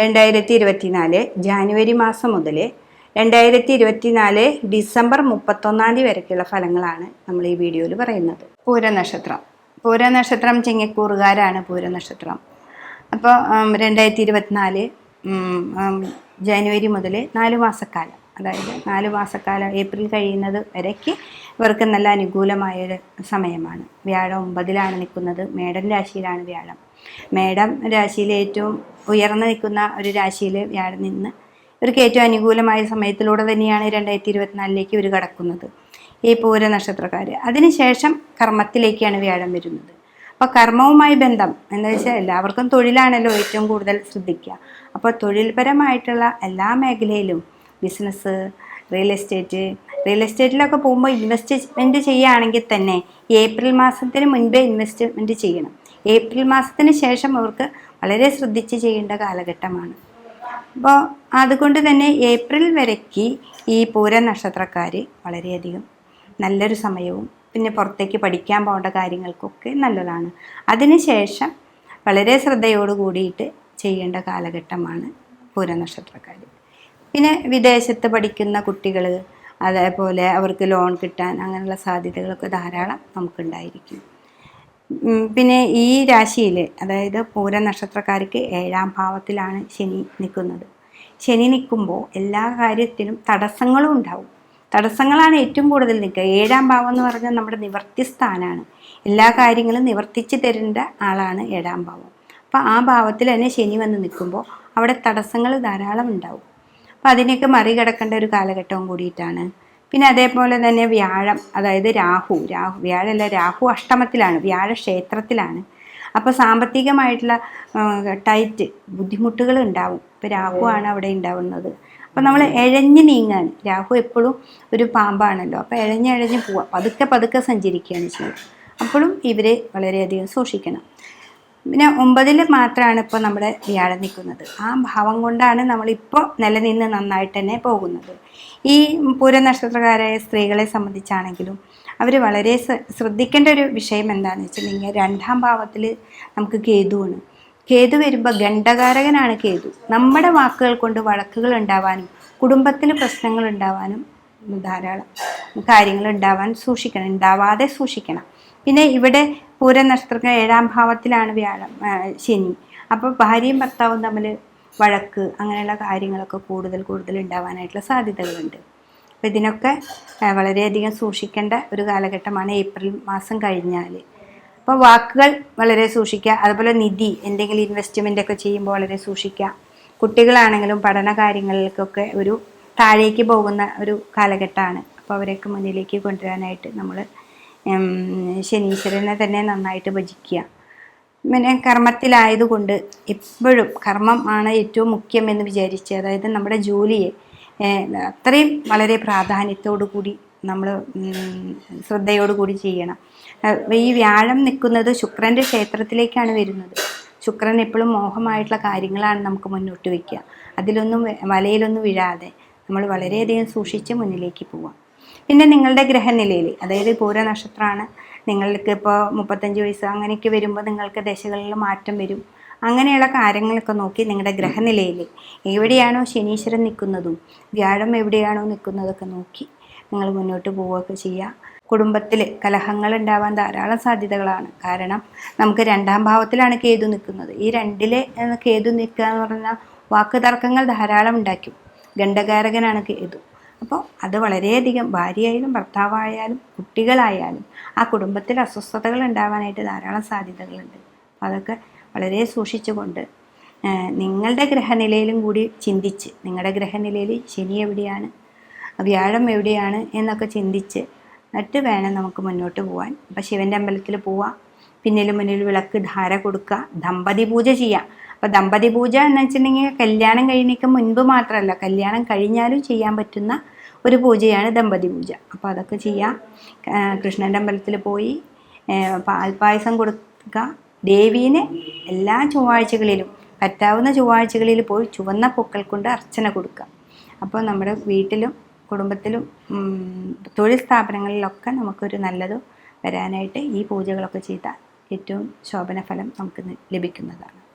രണ്ടായിരത്തി ഇരുപത്തിനാല് ജാനുവരി മാസം മുതൽ രണ്ടായിരത്തി ഇരുപത്തിനാല് ഡിസംബർ മുപ്പത്തൊന്നാം തീയതി വരയ്ക്കുള്ള ഫലങ്ങളാണ് നമ്മൾ ഈ വീഡിയോയിൽ പറയുന്നത്. പൂരനക്ഷത്രം പൂരനക്ഷത്രം ചിങ്ങക്കൂറുകാരാണ് പൂരനക്ഷത്രം അപ്പോൾ രണ്ടായിരത്തി ഇരുപത്തിനാല് ജാനുവരി മുതൽ നാല് മാസക്കാലം. അതായത് നാല് മാസക്കാലം ഏപ്രിൽ കഴിയുന്നത് വരയ്ക്ക് ഇവർക്ക് നല്ല അനുകൂലമായൊരു സമയമാണ്. വ്യാഴം ഒമ്പതിലാണ് നിൽക്കുന്നത്. മേടൻ രാശിയിലാണ് വ്യാഴം. മേടം രാശിയിൽ ഏറ്റവും ഉയർന്നു നിൽക്കുന്ന ഒരു രാശിയിൽ വ്യാഴം നിന്ന് ഇവർക്ക് ഏറ്റവും അനുകൂലമായ സമയത്തിലൂടെ തന്നെയാണ് രണ്ടായിരത്തി ഇരുപത്തിനാലിലേക്ക് ഇവർ കടക്കുന്നത്. ഈ പൂര നക്ഷത്രക്കാർ അതിനുശേഷം കർമ്മത്തിലേക്കാണ് വ്യാഴം വരുന്നത്. അപ്പോൾ കർമ്മവുമായി ബന്ധം എന്താ വെച്ചാൽ എല്ലാവർക്കും തൊഴിലാണല്ലോ ഏറ്റവും കൂടുതൽ ശ്രദ്ധിക്കുക. അപ്പോൾ തൊഴിൽപരമായിട്ടുള്ള എല്ലാ മേഖലയിലും ബിസിനസ് റിയൽ എസ്റ്റേറ്റ് റിയൽ എസ്റ്റേറ്റിലൊക്കെ പോകുമ്പോൾ ഇൻവെസ്റ്റ്മെന്റ് ചെയ്യുകയാണെങ്കിൽ തന്നെ ഏപ്രിൽ മാസത്തിന് മുൻപേ ഇൻവെസ്റ്റ്മെന്റ് ചെയ്യണം. ഏപ്രിൽ മാസത്തിന് ശേഷം അവർക്ക് വളരെ ശ്രദ്ധിച്ച് ചെയ്യേണ്ട കാലഘട്ടമാണ്. അപ്പോൾ അതുകൊണ്ട് തന്നെ ഏപ്രിൽ വരയ്ക്ക് ഈ പൂര നക്ഷത്രക്കാർ വളരെയധികം നല്ലൊരു സമയവും പിന്നെ പുറത്തേക്ക് പഠിക്കാൻ പോകേണ്ട കാര്യങ്ങൾക്കൊക്കെ നല്ലതാണ്. അതിനുശേഷം വളരെ ശ്രദ്ധയോട് കൂടിയിട്ട് ചെയ്യേണ്ട കാലഘട്ടമാണ് പൂര നക്ഷത്രക്കാർ. പിന്നെ വിദേശത്ത് പഠിക്കുന്ന കുട്ടികൾ അതേപോലെ അവർക്ക് ലോൺ കിട്ടാൻ അങ്ങനെയുള്ള സാധ്യതകളൊക്കെ ധാരാളം നമുക്കുണ്ടായിരിക്കും. പിന്നെ ഈ രാശിയിൽ അതായത് പൂര നക്ഷത്രക്കാർക്ക് ഏഴാം ഭാവത്തിലാണ് ശനി നിൽക്കുന്നത്. ശനി നിൽക്കുമ്പോൾ എല്ലാ കാര്യത്തിനും തടസ്സങ്ങളും ഉണ്ടാവും. തടസ്സങ്ങളാണ് ഏറ്റവും കൂടുതൽ നിൽക്കുക. ഏഴാം ഭാവം എന്ന് പറഞ്ഞാൽ നമ്മുടെ നിവർത്തി സ്ഥാനമാണ് എല്ലാ കാര്യങ്ങളും നിവർത്തിച്ച് തരേണ്ട ആളാണ് ഏഴാം ഭാവം. അപ്പോൾ ആ ഭാവത്തിൽ തന്നെ ശനി വന്ന് നിൽക്കുമ്പോൾ അവിടെ തടസ്സങ്ങൾ ധാരാളം ഉണ്ടാവും. അപ്പോൾ അതിനെയൊക്കെ മറികടക്കേണ്ട ഒരു കാലഘട്ടവും കൂടിയിട്ടാണ്. പിന്നെ അതേപോലെ തന്നെ വ്യാഴം അതായത് രാഹു. രാഹു വ്യാഴല്ല രാഹു അഷ്ടമത്തിലാണ് വ്യാഴ ക്ഷേത്രത്തിലാണ്. അപ്പോൾ സാമ്പത്തികമായിട്ടുള്ള ടൈറ്റ് ബുദ്ധിമുട്ടുകൾ ഉണ്ടാവും. ഇപ്പോൾ രാഹു ആണ് അവിടെ ഉണ്ടാവുന്നത്. അപ്പോൾ നമ്മൾ എഴഞ്ഞ് നീങ്ങാൻ രാഹു എപ്പോഴും ഒരു പാമ്പാണല്ലോ. അപ്പോൾ എഴഞ്ഞ് എഴഞ്ഞ് പോവാം പതുക്കെ പതുക്കെ സഞ്ചരിക്കുകയാണ് ചെയ്യുന്നത്. അപ്പോഴും ഇവരെ വളരെയധികം സൂക്ഷിക്കണം. പിന്നെ ഒമ്പതിൽ മാത്രമാണ് ഇപ്പോൾ നമ്മുടെ വ്യാഴം നിൽക്കുന്നത് ആ ഭാവം കൊണ്ടാണ് നമ്മളിപ്പോൾ നിലനിന്ന് നന്നായിട്ട് തന്നെ പോകുന്നത്. ഈ പൂരനക്ഷത്രക്കാരായ സ്ത്രീകളെ സംബന്ധിച്ചാണെങ്കിലും അവർ വളരെ ശ്രദ്ധിക്കേണ്ട ഒരു വിഷയം എന്താണെന്ന് വെച്ചിട്ടുണ്ടെങ്കിൽ രണ്ടാം ഭാവത്തിൽ നമുക്ക് കേതുവാണ് കേതു വരുമ്പോൾ ഗണ്ഡകാരകനാണ് കേതു. നമ്മുടെ വാക്കുകൾ കൊണ്ട് വഴക്കുകൾ ഉണ്ടാവാനും കുടുംബത്തിൽ പ്രശ്നങ്ങൾ ഉണ്ടാവാനും ധാരാളം കാര്യങ്ങൾ ഉണ്ടാവാൻ സൂക്ഷിക്കണം ഉണ്ടാവാതെ സൂക്ഷിക്കണം. പിന്നെ ഇവിടെ പൂര നക്ഷത്ര ഏഴാം ഭാവത്തിലാണ് വ്യാഴം ശനി. അപ്പോൾ ഭാര്യയും ഭർത്താവും തമ്മിൽ വഴക്ക് അങ്ങനെയുള്ള കാര്യങ്ങളൊക്കെ കൂടുതൽ കൂടുതൽ ഉണ്ടാവാനായിട്ടുള്ള സാധ്യതകളുണ്ട്. അപ്പോൾ ഇതിനൊക്കെ വളരെയധികം സൂക്ഷിക്കേണ്ട ഒരു കാലഘട്ടമാണ് ഏപ്രിൽ മാസം കഴിഞ്ഞാൽ. അപ്പോൾ വാക്കുകൾ വളരെ സൂക്ഷിക്കുക അതുപോലെ നിധി എന്തെങ്കിലും ഇൻവെസ്റ്റ്മെന്റ് ഒക്കെ ചെയ്യുമ്പോൾ വളരെ സൂക്ഷിക്കുക. കുട്ടികളാണെങ്കിലും പഠന കാര്യങ്ങളിലേക്കൊക്കെ ഒരു താഴേക്ക് പോകുന്ന ഒരു കാലഘട്ടമാണ്. അപ്പോൾ അവരെയൊക്കെ മുന്നിലേക്ക് കൊണ്ടുവരാനായിട്ട് നമ്മൾ ശനീശ്വരനെ തന്നെ നന്നായിട്ട് ഭജിക്കുക. പിന്നെ കർമ്മത്തിലായതുകൊണ്ട് എപ്പോഴും കർമ്മം ആണ് ഏറ്റവും മുഖ്യം എന്ന് വിചാരിച്ച് അതായത് നമ്മുടെ ജോലിയെ അത്രയും വളരെ പ്രാധാന്യത്തോടു കൂടി നമ്മൾ ശ്രദ്ധയോടുകൂടി ചെയ്യണം. ഈ വ്യാഴം നിൽക്കുന്നത് ശുക്രന്റെ ക്ഷേത്രത്തിലേക്കാണ് വരുന്നത്. ശുക്രൻ എപ്പോഴും മോഹമായിട്ടുള്ള കാര്യങ്ങളാണ് നമുക്ക് മുന്നോട്ട് വയ്ക്കുക അതിലൊന്നും വലയിലൊന്നും വീഴാതെ. നമ്മൾ വളരെയധികം സൂക്ഷിച്ച് മുന്നിലേക്ക് പോവാം. പിന്നെ നിങ്ങളുടെ ഗ്രഹനിലയിൽ അതായത് പൂരനക്ഷത്രമാണ് നിങ്ങൾക്ക് ഇപ്പോൾ മുപ്പത്തഞ്ച് വയസ്സ് അങ്ങനെയൊക്കെ വരുമ്പോൾ നിങ്ങൾക്ക് ദശകളിൽ മാറ്റം വരും. അങ്ങനെയുള്ള കാര്യങ്ങളൊക്കെ നോക്കി നിങ്ങളുടെ ഗ്രഹനിലയിൽ എവിടെയാണോ ശനീശ്വരൻ നിൽക്കുന്നതും വ്യാഴം എവിടെയാണോ നിൽക്കുന്നതൊക്കെ നോക്കി നിങ്ങൾ മുന്നോട്ട് പോവുകയൊക്കെ ചെയ്യുക. കുടുംബത്തിൽ കലഹങ്ങൾ ഉണ്ടാവാൻ ധാരാളം സാധ്യതകളാണ്. കാരണം നമുക്ക് രണ്ടാം ഭാവത്തിലാണ് കേതു നിൽക്കുന്നത്. ഈ രണ്ടിലെ കേതു നിൽക്കുക എന്ന് പറഞ്ഞാൽ വാക്ക് തർക്കങ്ങൾ ധാരാളം ഉണ്ടാക്കും. ഗണ്ഡകാരകനാണ് കേതു. അപ്പോൾ അത് വളരെയധികം ഭാര്യയായാലും ഭർത്താവായാലും കുട്ടികളായാലും ആ കുടുംബത്തിൽ അസ്വസ്ഥതകൾ ഉണ്ടാവാനായിട്ട് ധാരാളം സാധ്യതകളുണ്ട്. അതൊക്കെ വളരെ സൂക്ഷിച്ചുകൊണ്ട് നിങ്ങളുടെ ഗ്രഹനിലയിലും കൂടി ചിന്തിച്ച് നിങ്ങളുടെ ഗ്രഹനിലയിൽ ശനി എവിടെയാണ് വ്യാഴം എവിടെയാണ് എന്നൊക്കെ ചിന്തിച്ച് എന്നിട്ട് വേണം നമുക്ക് മുന്നോട്ട് പോകാൻ അപ്പോൾ ശിവന്റെ അമ്പലത്തിൽ പോവാം. പിന്നിൽ മുന്നിൽ വിളക്ക് ധാര കൊടുക്കുക. ദമ്പതി പൂജ ചെയ്യാം. അപ്പോൾ ദമ്പതി പൂജ എന്ന് വെച്ചിട്ടുണ്ടെങ്കിൽ കല്യാണം കഴിഞ്ഞിട്ട് മുൻപ് മാത്രമല്ല കല്യാണം കഴിഞ്ഞാലും ചെയ്യാൻ പറ്റുന്ന ഒരു പൂജയാണ് ദമ്പതി പൂജ. അപ്പോൾ അതൊക്കെ ചെയ്യാം. കൃഷ്ണന്റെ അമ്പലത്തിൽ പോയി പാൽപ്പായസം കൊടുക്കുക. ദേവീനെ എല്ലാ ചൊവ്വാഴ്ചകളിലും പറ്റാവുന്ന ചൊവ്വാഴ്ചകളിൽ പോയി ചുവന്ന പൂക്കൾ കൊണ്ട് അർച്ചന കൊടുക്കുക. അപ്പോൾ നമ്മുടെ വീട്ടിലും കുടുംബത്തിലും തൊഴിൽ സ്ഥാപനങ്ങളിലൊക്കെ നമുക്കൊരു നല്ലത് വരാനായിട്ട് ഈ പൂജകളൊക്കെ ചെയ്താൽ ഏറ്റവും ശോഭന ഫലം നമുക്ക് ലഭിക്കുന്നതാണ്.